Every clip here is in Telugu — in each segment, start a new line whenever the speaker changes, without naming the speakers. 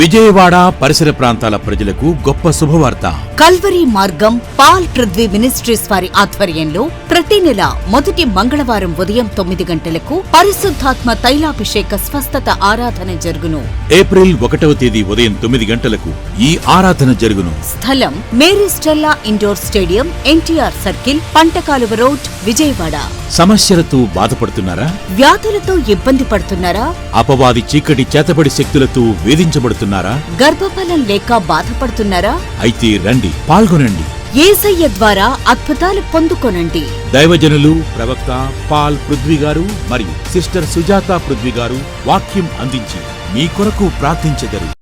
విజయవాడ పరిసర ప్రాంతాల ప్రజలకు గొప్ప శుభవార్త.
కల్వరి మార్గం పాల్ పృథ్వీ మినిస్ట్రీస్ వారి ఆధ్వర్యంలో ప్రతి నెల మొదటి మంగళవారం ఉదయం తొమ్మిది గంటలకు పరిశుద్ధాత్మ తైలాభిషేక స్వస్థత ఆరాధన జరుగును.
ఏప్రిల్ ఒకటవ తేదీ ఉదయం తొమ్మిది గంటలకు ఈ ఆరాధన జరుగును.
స్థలం Mary Stella indoor stadium NTR circle Pantakaluva road Vijayawada.
సమస్యలతో బాధపడుతున్నారా?
వ్యాధులతో ఇబ్బంది పడుతున్నారా?
అపవాది చీకటి చేతబడి శక్తులతో వేధించబడుతున్నారా?
గర్భఫలం లేక బాధపడుతున్నారా?
అయితే రండి పాల్గొనండి.
ఏసయ్య ద్వారా అద్భుతాలు పొందుకొనండి.
దైవజనులు ప్రవక్త పాల్ పృథ్వీ గారు మరియు సిస్టర్ సుజాత పృథ్వీ గారు వాక్యం అందించి మీ కొరకు ప్రార్థించెదరు.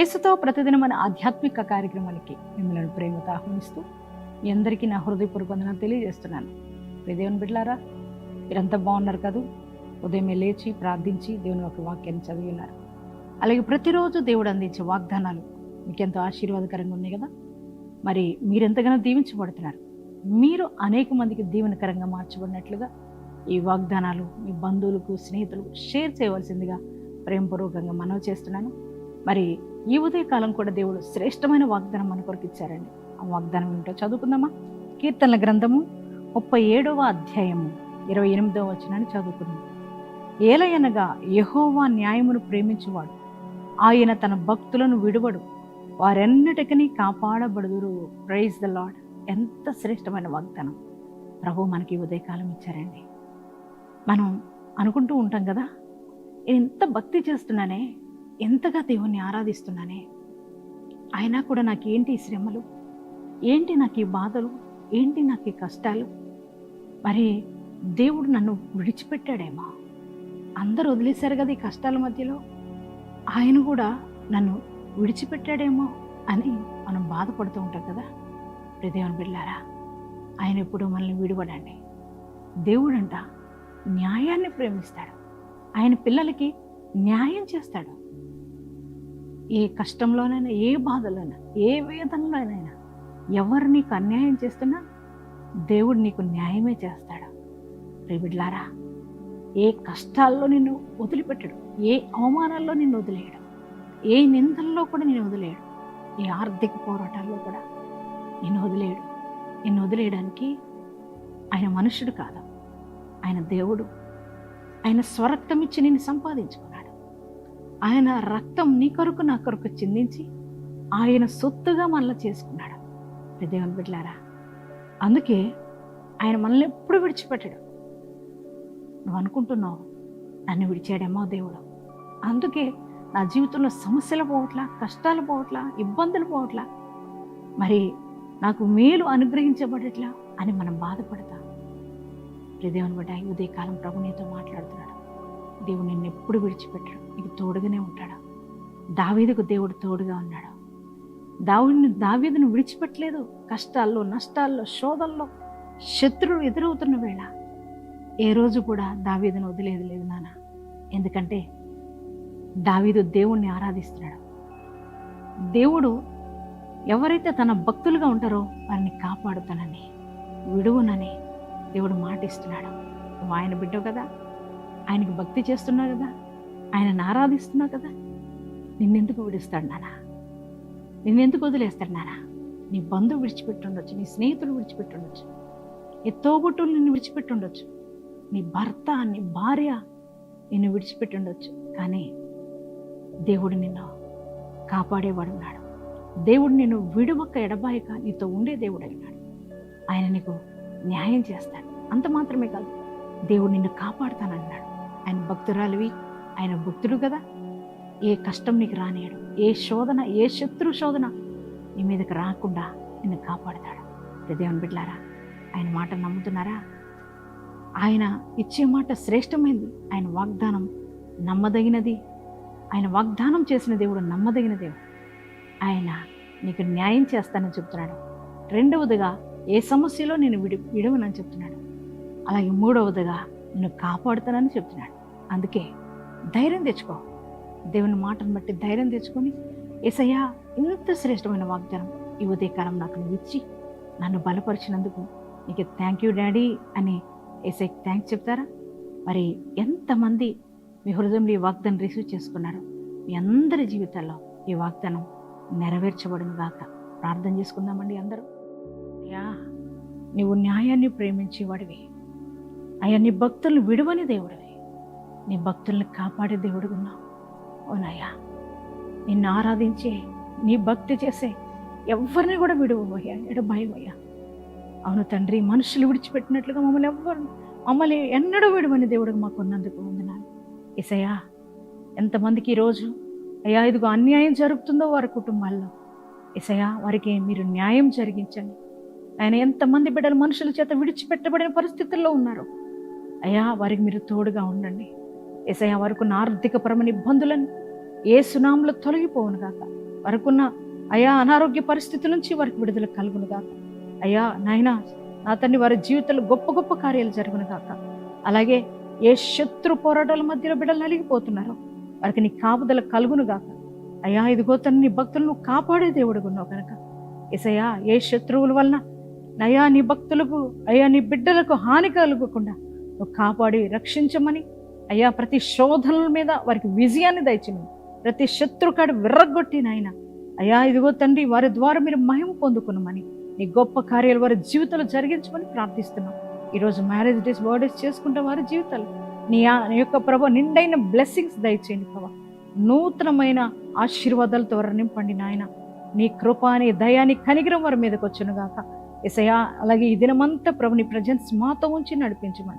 యేసుతో ప్రతిదినం మన ఆధ్యాత్మిక కార్యక్రమాలకి మిమ్మల్ని ప్రేమతో ఆహ్వానిస్తూ మీ అందరికీ నా హృదయపూర్వక వందనాలు తెలియజేస్తున్నాను. దేవుని బిడ్డలారా మీరంతా బాగున్నారు కదూ? ఉదయమే లేచి ప్రార్థించి దేవుని ఒక వాక్యాన్ని చదివి ఉన్నారు. అలాగే ప్రతిరోజు దేవుడు అందించే వాగ్దానాలు మీకు ఎంతో ఆశీర్వాదకరంగా ఉన్నాయి కదా? మరి మీరెంతగానో దీవించబడుతున్నారు. మీరు అనేక మందికి దీవెనకరంగా మార్చబడినట్లుగా ఈ వాగ్దానాలు మీ బంధువులకు స్నేహితులకు షేర్ చేయవలసిందిగా ప్రేమపూర్వకంగా మనవి చేస్తున్నాను. మరి ఈ ఉదయకాలం కూడా దేవుడు శ్రేష్టమైన వాగ్దానం మన కొరకు ఇచ్చారండి. ఆ వాగ్దానం ఏంటో చదువుకుందామా? కీర్తనల గ్రంథము ముప్పై ఏడవ అధ్యాయము ఇరవై ఎనిమిదవ వచనాన్ని చదువుకుందాం. ఏలయనగా యహోవా న్యాయమును ప్రేమించువాడు. ఆయన తన భక్తులను విడువడు. వారెన్నటికీ కాపాడబడుదురు. ప్రైజ్ ద లాడ్ ఎంత శ్రేష్టమైన వాగ్దానం. ప్రభు మనకి ఈ ఉదయకాలం ఇచ్చారండి. మనం అనుకుంటూ ఉంటాం కదా నేను ఎంత భక్తి చేస్తున్నానే ఎంతగా దేవుణ్ణి ఆరాధిస్తున్నానే? అయినా కూడా నాకేంటి ఈ శ్రమలు? ఏంటి నాకు ఈ బాధలు? ఏంటి నాకు ఈ కష్టాలు? మరి దేవుడు నన్ను విడిచిపెట్టాడేమో? అందరూ వదిలేశారు కదా ఈ కష్టాల మధ్యలో? ఆయన కూడా నన్ను విడిచిపెట్టాడేమో అని మనం బాధపడుతూ ఉంటాం కదా? దేవుని బిళ్ళారా ఆయన ఎప్పుడు మనల్ని విడిపడండి. దేవుడంట న్యాయాన్ని ప్రేమిస్తాడు. ఆయన పిల్లలకి న్యాయం చేస్తాడు. ఏ కష్టంలోనైనా ఏ బాధలోనైనా ఏ వేదనలోనైనా ఎవరు నీకు అన్యాయం చేస్తున్నా దేవుడు నీకు న్యాయమే చేస్తాడు. రేబిడ్లారా ఏ కష్టాల్లో నిన్ను వదిలిపెట్టడు ఏ అవమానాల్లో నిన్ను వదిలేయడు ఏ నిందల్లో కూడా నేను వదిలేయడు ఏ ఆర్థిక పోరాటాల్లో కూడా నిన్ను వదిలేయడు. నిన్ను వదిలేయడానికి ఆయన మనుషుడు కాదు ఆయన దేవుడు. ఆయన స్వరక్తం ఇచ్చి నిన్ను సంపాదించుకో. ఆయన రక్తం నీ కొరకు నా కొరకు చిందించి ఆయన సొత్తుగా మనల్ని చేసుకున్నాడు. దేవుని బిడ్డలారా అందుకే ఆయన మనల్ని ఎప్పుడు విడిచిపెట్టాడు. నువ్వు అనుకుంటున్నావు నన్ను విడిచాడేమో దేవుడు. అందుకే నా జీవితంలో సమస్యలు పోవట్లా కష్టాలు పోవట్లా ఇబ్బందులు పోవట్లా మరి నాకు మేలు అనుగ్రహించబడట్లా అని మనం బాధపడతాం. దేవుని బిడ్డ ఉదయకాలం ప్రభు నీతో మాట్లాడుతున్నాడు. దేవుడు నిన్ను ఎప్పుడు విడిచిపెట్టాడు. నీకు తోడుగానే ఉంటాడు? దావీదుకు దేవుడు తోడుగా ఉన్నాడు? దావుడిని దావీదును విడిచిపెట్టలేదు. కష్టాల్లో నష్టాల్లో శోధల్లో శత్రువు ఎదురవుతున్న వేళ ఏ రోజు కూడా దావీదును వదిలేదు లేదు నాన్న. ఎందుకంటే దావీదు దేవుణ్ణి ఆరాధిస్తున్నాడు. దేవుడు ఎవరైతే తన భక్తులుగా ఉంటారో వారిని కాపాడుతానని విడువునని దేవుడు మాటిస్తున్నాడు. ఆయన బిడ్డవు కదా? ఆయనకు భక్తి చేస్తున్నావు కదా? ఆయనను ఆరాధిస్తున్నావు కదా? నిన్నెందుకు విడుస్తాడు నానా నిన్నెందుకు వదిలేస్తాడు నానా నీ బంధువు విడిచిపెట్టుండొచ్చు నీ స్నేహితుడు విడిచిపెట్టుండొచ్చు నీ తోబుట్టులు నిన్ను విడిచిపెట్టుండొచ్చు నీ భర్త నీ భార్య నిన్ను విడిచిపెట్టుండొచ్చు కానీ దేవుడు నిన్ను కాపాడేవాడు ఉన్నాడు. దేవుడు నిన్ను విడువక్క ఎడబాయక నీతో ఉండే దేవుడు అయినాడు ఆయన నీకు న్యాయం చేస్తాడు. అంత మాత్రమే కాదు దేవుడు నిన్ను కాపాడుతానన్నాడు. ఆయన భక్తురాలివి ఆయన భక్తుడు కదా. ఏ కష్టం నీకు రానియడు ఏ శోధన ఏ శత్రు శోధన నీ మీదకి రాకుండా నిన్ను కాపాడతాడు. దేవుని బిడ్లారా ఆయన మాట నమ్ముతున్నారా? ఆయన ఇచ్చే మాట శ్రేష్టమైనది ఆయన వాగ్దానం నమ్మదగినది. ఆయన వాగ్దానం చేసిన దేవుడు నమ్మదగిన దేవుడు. ఆయన నీకు న్యాయం చేస్తానని చెప్తున్నాడు. రెండవదిగా ఏ సమస్యలో నేను విడి విడవనని చెప్తున్నాడు. అలాగే మూడవదిగా నిన్ను కాపాడుతానని చెప్తున్నాడు. అందుకే ధైర్యం తెచ్చుకో. దేవుని మాటను బట్టి ధైర్యం తెచ్చుకొని ఏసయ్యా ఇంత శ్రేష్టమైన వాగ్దానం ఈ ఉదయకాలం నాకు నువ్వు ఇచ్చి నన్ను బలపరిచినందుకు నీకు థ్యాంక్ యూ డాడీ అని ఏసైకి థ్యాంక్స్ చెప్తారా? మరి ఎంతమంది మీ హృదయంలో ఈ వాగ్దానం రిసీవ్ చేసుకున్నారు మీ అందరి జీవితాల్లో ఈ వాగ్దానం నెరవేర్చబడిన గాక. ప్రార్థన చేసుకుందామండి అందరూ. యా నీవు న్యాయాన్ని ప్రేమించేవాడివి. అయ్యా నీ భక్తులను విడువని దేవుడివి. నీ భక్తుల్ని కాపాడే దేవుడు ఉన్నావు. అవునయ్యా నిన్ను ఆరాధించే నీ భక్తి చేసే ఎవరిని కూడా విడువయ్యా ఎడ భయం అయ్యా అవును తండ్రి మనుషులు విడిచిపెట్టినట్లుగా మమ్మల్ని ఎవ్వరు మమ్మల్ని ఎన్నడూ విడువని దేవుడు మాకు ఉన్నందుకు వందనాలు. ఇసయ్యా ఎంతమందికి ఈరోజు అయ్యా ఇదిగో అన్యాయం జరుగుతుందో వారి కుటుంబాల్లో. ఇసయ్యా వారికి మీరు న్యాయం జరిగించండి. ఆయన ఎంతమంది బిడ్డలు మనుషుల చేత విడిచిపెట్టబడిన పరిస్థితుల్లో ఉన్నారు అయ్యా వారికి మీరు తోడుగా ఉండండి. ఏసయ్య వారికున్న ఆర్థికపరమైన ఇబ్బందులను ఏ సునాములు తొలగిపోవును గాక. వారికున్న అయా అనారోగ్య పరిస్థితుల నుంచి వారికి విడుదల కలుగును గాక. అయ్యా నాయనా నా తండ్రి వారి జీవితంలో గొప్ప గొప్ప కార్యాలు జరుగును గాక. అలాగే ఏ శత్రు పోరాటాల మధ్యలో బిడ్డలు నలిగిపోతున్నారో వారికి నీ కాపుదల కలుగును గాక. అయ్యా ఇదిగో తన నీ భక్తులను కాపాడే దేవుడు ఉన్నావు కనుక ఇసయ్యా ఏ శత్రువుల వలన నయా నీ భక్తులకు అయ్యా నీ బిడ్డలకు హాని కలుగకుండా నువ్వు కాపాడి రక్షించమని. అయ్యా ప్రతి శోధనల మీద వారికి విజయాన్ని దయచమని ప్రతి శత్రుకాడు విర్రగొట్టి నాయన. అయ్యా ఇదిగో తండ్రి వారి ద్వారా మీరు మహిమ పొందుకున్నామని నీ గొప్ప కార్యాలు వారి జీవితంలో జరిగించమని ప్రార్థిస్తున్నాం. ఈరోజు మ్యారేజ్ డేస్ బర్త్డేస్ చేసుకుంటే వారి జీవితాలు. నీ ఆ- యొక్క ప్రభ నిండైన బ్లెస్సింగ్స్ దయచేయండి ప్రభా. నూతనమైన ఆశీర్వాదాలతో వారు నింపండి నాయన. నీ కృప నీ దయా కనిగిరం వారి మీదకి వచ్చును గాక. ఎసయా అలాగే ఈ దినమంతా ప్రభు నీ ప్రజెన్స్ మాతో ఉంచి నడిపించమని.